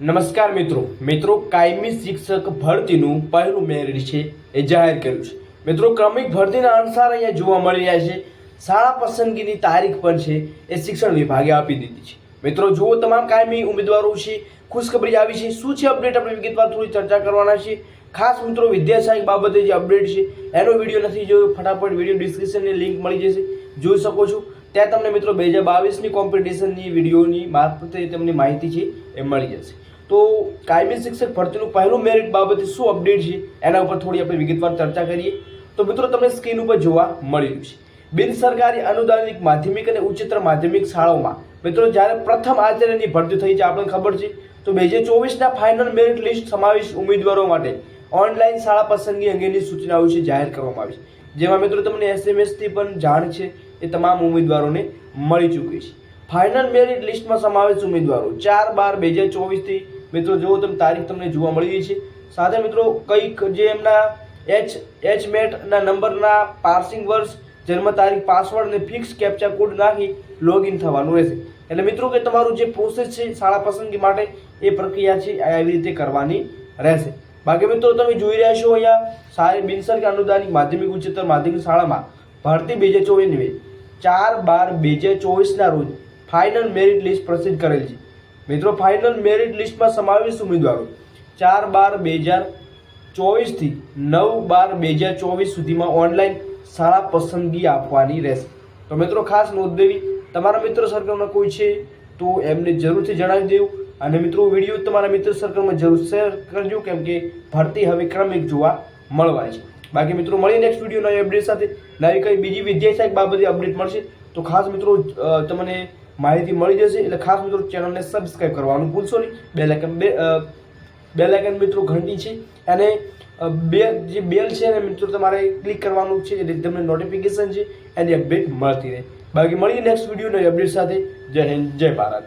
નમસ્કાર મિત્રો. મિત્રો, કાયમી શિક્ષક ભરતીનું પહેલું મેરિટ છે એ જાહેર કર્યું છે. મિત્રો, ક્રમિક ભરતીના અનુસાર અહીંયા જોવા મળી રહ્યા છે. શાળા પસંદગીની તારીખ પણ છે એ શિક્ષણ વિભાગે આપી દીધી છે. મિત્રો, જુઓ તમામ કાયમી ઉમેદવારો છે ખુશખબરી આવી છે. શું છે અપડેટ? આપણે વિગતવાર થોડી ચર્ચા કરવાના છે. ખાસ મિત્રો વિદ્યાસહાયક બાબતે જે અપડેટ છે, એનો વીડિયો નથી જોયો. ફટાફટ વીડિયો ડિસ્ક્રિપ્શનની લિંક મળી જશે. જોઈ શકો છો. ત્યાં તમને મિત્રો, બે હજાર બાવીસની કોમ્પિટિશનની વિડીયોની મારફતે તમને માહિતી છે એ મળી જશે. તો કાયમી શિક્ષક ભરતીનું પહેલું મેરિટ બાબતે શું અપડેટ છે? એના ઉપર થોડી આપણે વિગતવાર ચર્ચા કરીએ. તો મિત્રો, તમને સ્ક્રીન ઉપર જોવા મળી રહ્યું છે. બિન સરકારી અનુદાનિત માધ્યમિક અને ઉચ્ચતર માધ્યમિક શાળાઓમાં મિત્રો, જ્યારે પ્રથમ આચાર્યની ભરતી થઈ છે, આપણને ખબર છે, તો બે હજાર ચોવીસના ફાઇનલ મેરિટ લિસ્ટ સમાવેશ ઉમેદવારો માટે ઓનલાઈન શાળા પસંદગી અંગેની સૂચનાઓ છે, જાહેર કરવામાં આવી છે. જેમાં મિત્રો, તમને એસએમએસથી પણ જાણ છે, એ તમામ ઉમેદવારોને મળી ચૂકી છે. ફાઇનલ મેરિટ લિસ્ટમાં સમાવેશ ઉમેદવારો ચાર બાર બે હજાર ચોવીસથી મિત્રો, જુઓ તમે તારીખ તમને જોવા મળી રહી છે. સાથે મિત્રો, કંઈક જે એમના એચ એચ મેટના નંબરના પાર્સિંગ વર્ષ જન્મ તારીખ પાસવર્ડ અને ફિક્સ કેપ્ચા કોડ નાખી લોગિન થવાનું રહેશે. એટલે મિત્રો, કે તમારું જે પ્રોસેસ છે શાળા પસંદગી માટે, એ પ્રક્રિયા છે આવી રીતે કરવાની રહેશે. બાકી મિત્રો, તમે જોઈ રહ્યા છો અહીંયા, સારી બિનસરકારી અનુદાનિક માધ્યમિક ઉચ્ચતર માધ્યમિક શાળામાં ભરતી બે હજાર ચોવીસની ચાર બાર બે હજાર ચોવીસના રોજ ફાઇનલ મેરિટ લિસ્ટ પ્રસિદ્ધ કરેલ છે. મિત્રો ફાઇનલ મેરિટ લિસ્ટમાં સમાવેશ ઉમેદવારો. ચાર બાર બે હજાર ચોવીસથી નવ બાર બે હજાર ચોવીસ સુધીમાં ઓનલાઈન શાળા પસંદગી આપવાની રહેશે. તો મિત્રો, ખાસ નોંધ દેવી, તમારા મિત્ર સર્કલમાં કોઈ છે તો એમને જરૂરથી જણાવી દેવું. અને મિત્રો, વીડિયો તમારા મિત્ર સર્કલમાં જરૂર શેર કરજો, કેમ કે ભરતી હવે ક્રમિક જોવા મળવાય છે. બાકી મિત્રો મળી નેક્સ્ટ વીડિયો નવી અપડેટ સાથે. નવી કઈ બીજી વિદ્યાશાયક બાબતે અપડેટ મળશે તો ખાસ મિત્રો તમને માહિતી મળી જશે એટલે ખાસ મિત્રો ચેનલને સબસ્ક્રાઈબ કરવાનું ભૂલશો નહીં. બે લાઇકન બે અ, બે લાઇકન મિત્રો ઘંટી છે. અને બે જે બેલ છે એને મિત્રો તમારે ક્લિક કરવાનું છે એટલે તમને નોટિફિકેશન છે એની અપડેટ મળતી રહે. બાકી મળીએ નેક્સ્ટ વીડિયો નવી અપડેટ સાથે. જય હિન્દ જય ભારત.